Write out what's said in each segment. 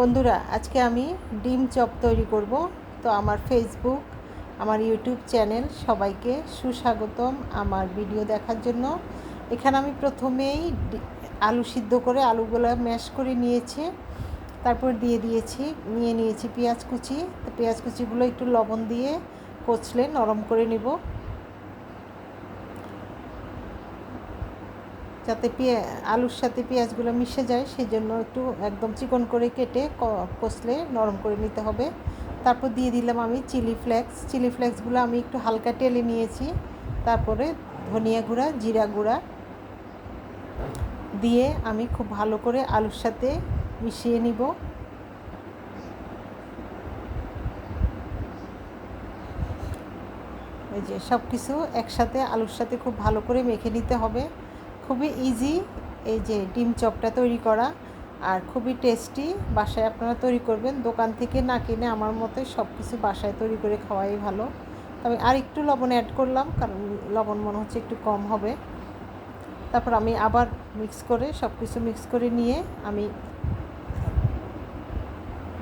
বন্ধুরা, আজকে আমি ডিম চপ তৈরি করব। তো আমার ফেসবুক আমার ইউটিউব চ্যানেল সবাইকে সুস্বাগতম আমার ভিডিও দেখার জন্য। এখানে আমি প্রথমেই আলু সিদ্ধ করে আলুগুলো ম্যাশ করে নিয়েছি। তারপর দিয়ে দিয়েছি, নিয়ে নিয়েছি পেঁয়াজ কুচি। তো পেঁয়াজ কুচিগুলো একটু লবণ দিয়ে কচলে নরম করে নিব। যাতে পেঁয়া, আলুর সাথে পেঁয়াজগুলো মিশে যায় সেই জন্য একটু একদম চিকন করে কেটে কষলে নরম করে নিতে হবে। তারপর দিয়ে দিলাম আমি চিলি ফ্লেক্স। চিলি ফ্লেক্সগুলো আমি একটু হালকা টেলে নিয়েছি। তারপরে ধনিয়া গুঁড়া, জিরা গুঁড়া দিয়ে আমি খুব ভালো করে আলুর সাথে মিশিয়ে নিব। এই যে সব কিছু একসাথে আলুর সাথে খুব ভালো করে মেখে নিতে হবে। খুবই ইজি এই যে ডিম চপটা তৈরি করা আর খুবই টেস্টি বাসায় আপনারা তৈরি করবেন। দোকান থেকে না কিনে আমার মতে সব কিছু বাসায় তৈরি করে খাওয়াই ভালো। তবে আর একটু লবণ অ্যাড করলাম, কারণ লবণ মনে হচ্ছে একটু কম হবে। তারপর আমি আবার মিক্স করে সব কিছু মিক্স করে নিয়ে আমি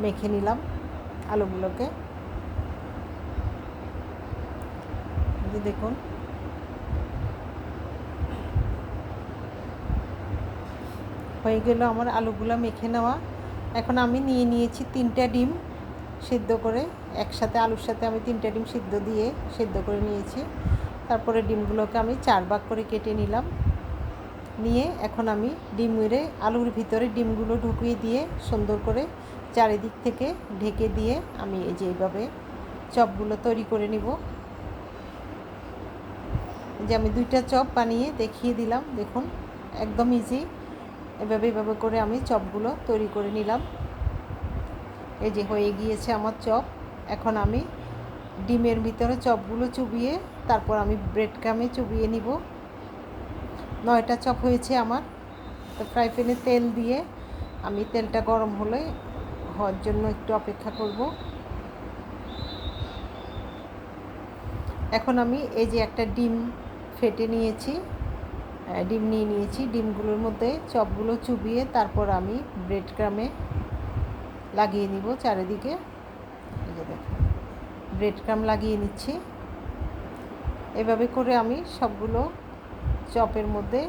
মেখে নিলাম আলুগুলোকে। দেখুন। হয়ে গেল আমার আলুগুলো মেখে নেওয়া। এখন আমি নিয়ে নিয়েছি তিনটা ডিম সিদ্ধ করে। একসাথে আলুর সাথে আমি তিনটা ডিম সিদ্ধ দিয়ে সিদ্ধ করে নিয়েছি। তারপরে ডিমগুলোকে আমি চার ভাগ করে কেটে নিলাম। নিয়ে এখন আমি ডিম মেরে আলুর ভিতরে ডিমগুলো ঢুকিয়ে দিয়ে সুন্দর করে চারিদিক থেকে ঢেকে দিয়ে আমি এই যে এইভাবে চপগুলো তৈরি করে নিব। যে আমি দুইটা চপ বানিয়ে দেখিয়ে দিলাম। দেখুন, একদম ইজি এভাবে এভাবে করে আমি চপগুলো তৈরি করে নিলাম। এই যে হয়ে গিয়েছে আমার চপ। এখন আমি ডিমের ভিতরে চপগুলো চুবিয়ে তারপর আমি ব্রেড কামে চুবিয়ে নিব। নয়টা চপ হয়েছে আমার। তো ফ্রাই প্যানে তেল দিয়ে আমি তেলটা গরম হলে হওয়ার জন্য একটু অপেক্ষা করব। এখন আমি এই যে একটা ডিম ফেটে নিয়েছি। ডিম নিয়ে নিয়েছি। ডিমগুলোর মধ্যে চপগুলো চুবিয়ে তারপর আমি ব্রেড ক্রামে লাগিয়ে নিব চারিদিকে। ব্রেড ক্রাম লাগিয়ে নিচ্ছি। এভাবে করে আমি সবগুলো চপের মধ্যে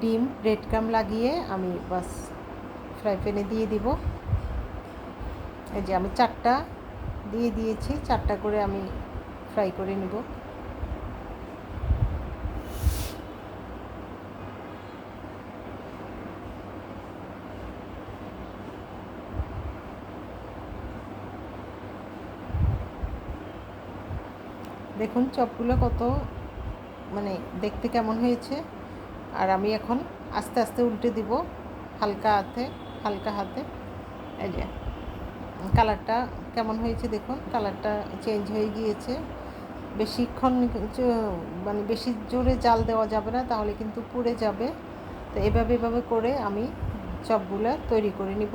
ডিম ব্রেড ক্রাম লাগিয়ে আমি বাস ফ্রাই প্যানে দিয়ে দিব। এই যে আমি চারটা দিয়ে দিয়েছি, চারটা করে আমি ফ্রাই করে নিব। দেখুন চপগুলো কত মানে দেখতে কেমন হয়েছে। আর আমি এখন আস্তে আস্তে উল্টে দিব হালকা হাতে হালকা হাতে। এই যে, কালারটা কেমন হয়েছে দেখুন, কালারটা চেঞ্জ হয়ে গিয়েছে। বেশিক্ষণ মানে বেশি জোরে জাল দেওয়া যাবে না, তাহলে কিন্তু পুড়ে যাবে। তো এভাবে এভাবে করে আমি চপগুলো তৈরি করে নিব।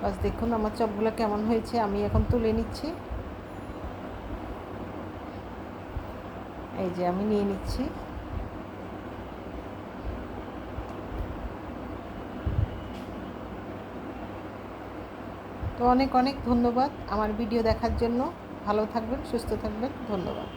বাস দেখুন আমার চপগুলো কেমন হয়েছে, আমি এখন তুলে নিচ্ছি। এই যে আমি নিয়ে নিচ্ছি। তো অনেক অনেক ধন্যবাদ আমার ভিডিও দেখার জন্য। ভালো থাকবেন, সুস্থ থাকবেন, ধন্যবাদ।